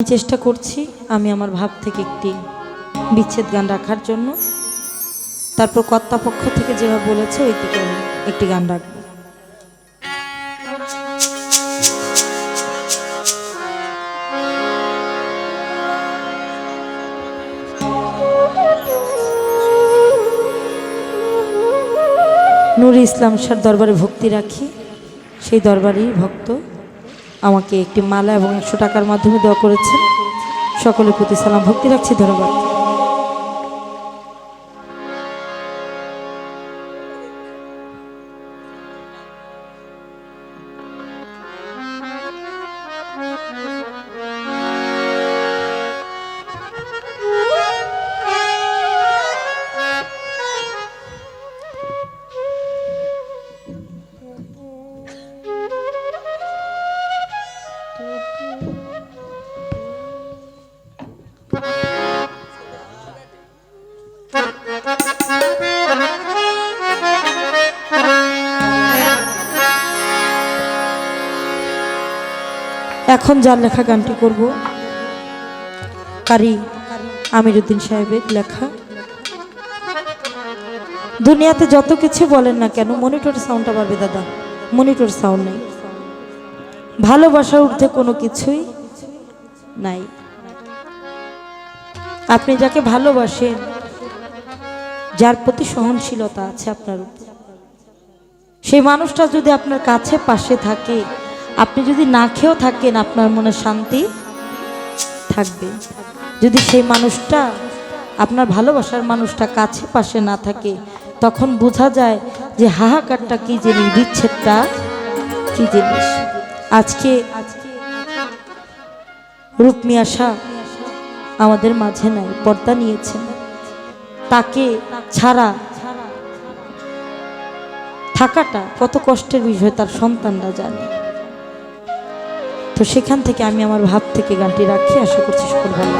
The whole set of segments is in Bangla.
চেষ্টা করছি, আমি আমার ভাব থেকে একটি বিচ্ছেদ গান রাখার জন্য। তারপর কর্তাপক্ষ থেকে যেভাবে বলেছে ওই থেকে আমি একটি গান রাখব। নুর ইসলাম শাহ দরবারে ভক্তি রাখি, সেই দরবারই ভক্ত। আমাকে একটি মালা এবং একশো টাকার মাধ্যমে দেওয়া করেছেন সকলের প্রতি সালাম, ভক্তি রাখছি, ধন্যবাদ। এখন যার লেখা গানটি করব, কারি আমিরুদ্দিন সাহেবের লেখা। দুনিয়াতে যত কিছু বলেন না কেন, মনিটর সাউন্ডটা পারবে দাদা, মনিটর সাউন্ড নেই। ভালোবাসা উঠতে কোনো কিছুই নাই। আপনি যাকে ভালোবাসেন, যার প্রতি সহনশীলতা আছে আপনার উপর। সেই মানুষটা যদি আপনার কাছে পাশে থাকে, আপনি যদি না খেয়েও থাকেন, আপনার মনে শান্তি থাকবে। যদি সেই মানুষটা, আপনার ভালোবাসার মানুষটা কাছে পাশে না থাকে, তখন বোঝা যায় যে হাহাকারটা কি জিনিস বিচ্ছেদটা কি জিনিস। আজকে রুকমি আশা আমাদের মাঝে নাই, পর্দা নিয়েছেন। তাকে ছাড়া থাকাটা কত কষ্টের বিষয় তার সন্তানরা জানে। তো সেখান থেকে আমি আমার ভাব থেকে গানটি রাখি, আশা করছি সকল ভালো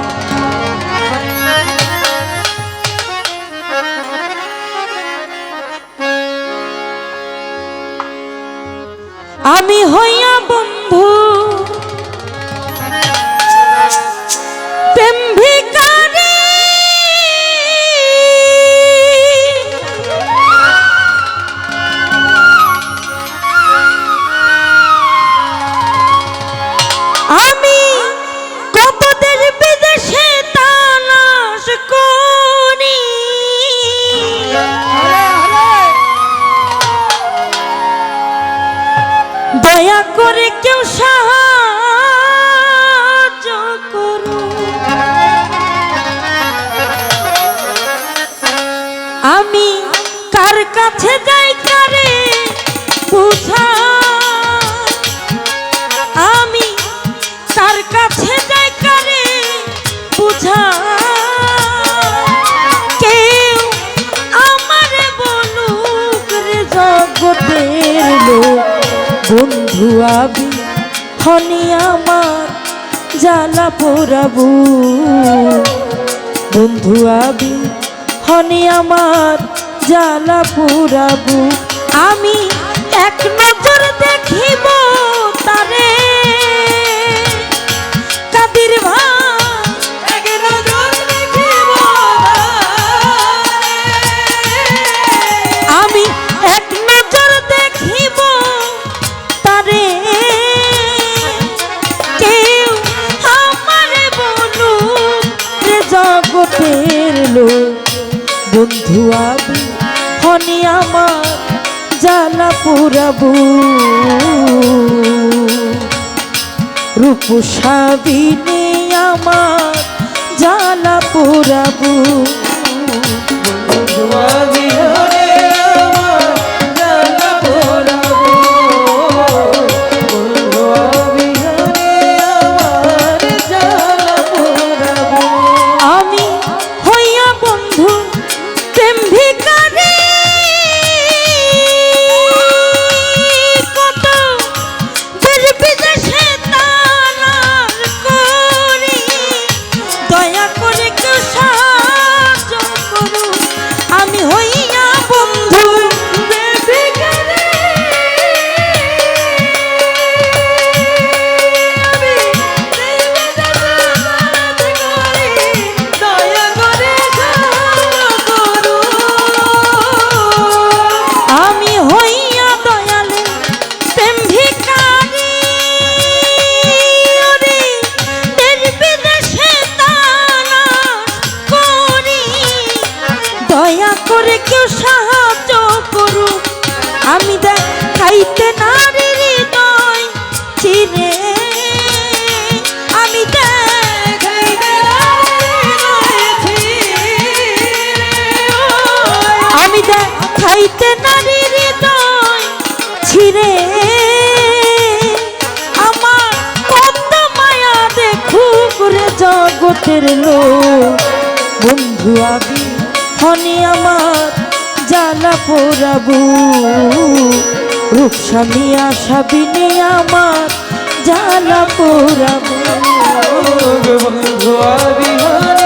করে কেউ আমি কার কাছে আবি হনি আমার জ্বালা পোড়াবু। বন্ধু আবি হনি আমার জ্বালা পুরাবু আমি এক নজর দেখিব তারে। কাদির ভাই বন্ধু আবি হনি আমার জ্বালা পুরাবু। রূপসাবিনী আমার জ্বালা পুরাবু। বন্ধু আমি জগতের লোক। বন্ধু আবি হনি আমার জ্বালা পোড়াবু। রূপস্বামী আশাবিনী আমার জ্বালা পোড়াবু। বন্ধু আবিহনে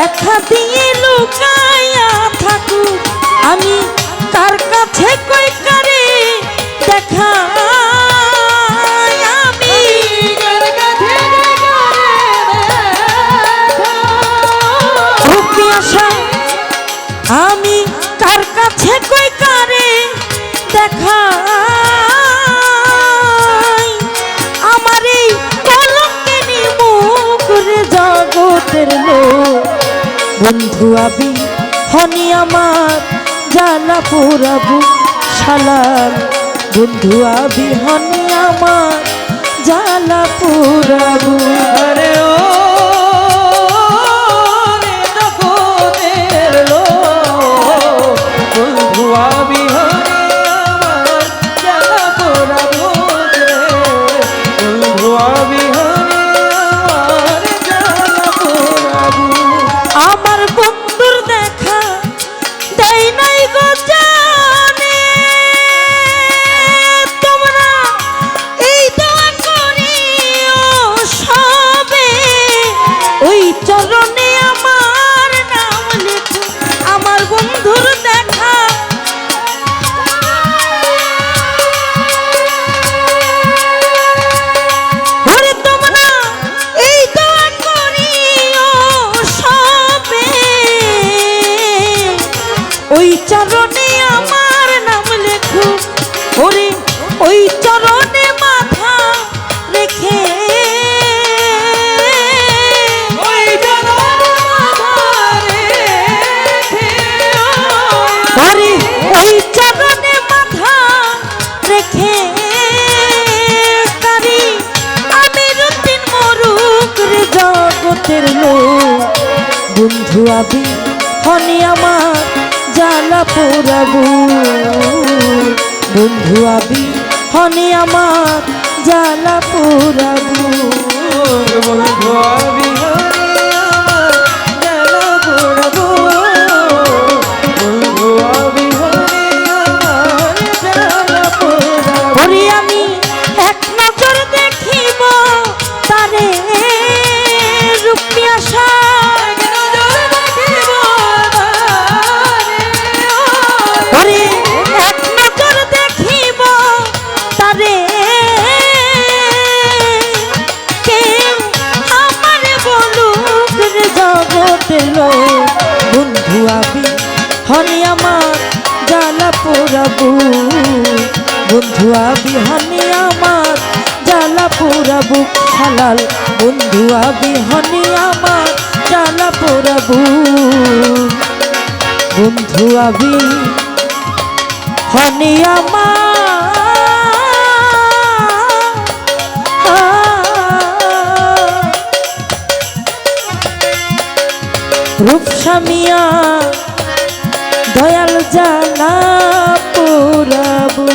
দেখা দিয়ে লুকাইয়া থাকু আমি তার কাছে কই কারে দেখা বন্ধু আবি, হনি আমার জ্বালা পুরাবু সালাম বন্ধু আবি, হনি আমার জ্বালা পুরাবু আরে ও আবি হনি আমার জ্বালা পোড়াবু বন্ধু আবি হনি আমার জ্বালা পোড়াবু বন্ধু আবিহনে জ্বালা পোড়াবু বন্ধু, আবি হনি আমার জ্বালা পোড়াবু হালাল। বন্ধু, আবি হনি আমার জ্বালা পোড়াবু বন্ধু, আবি হনি আমার। রূপসামিয়া দৌড়াবো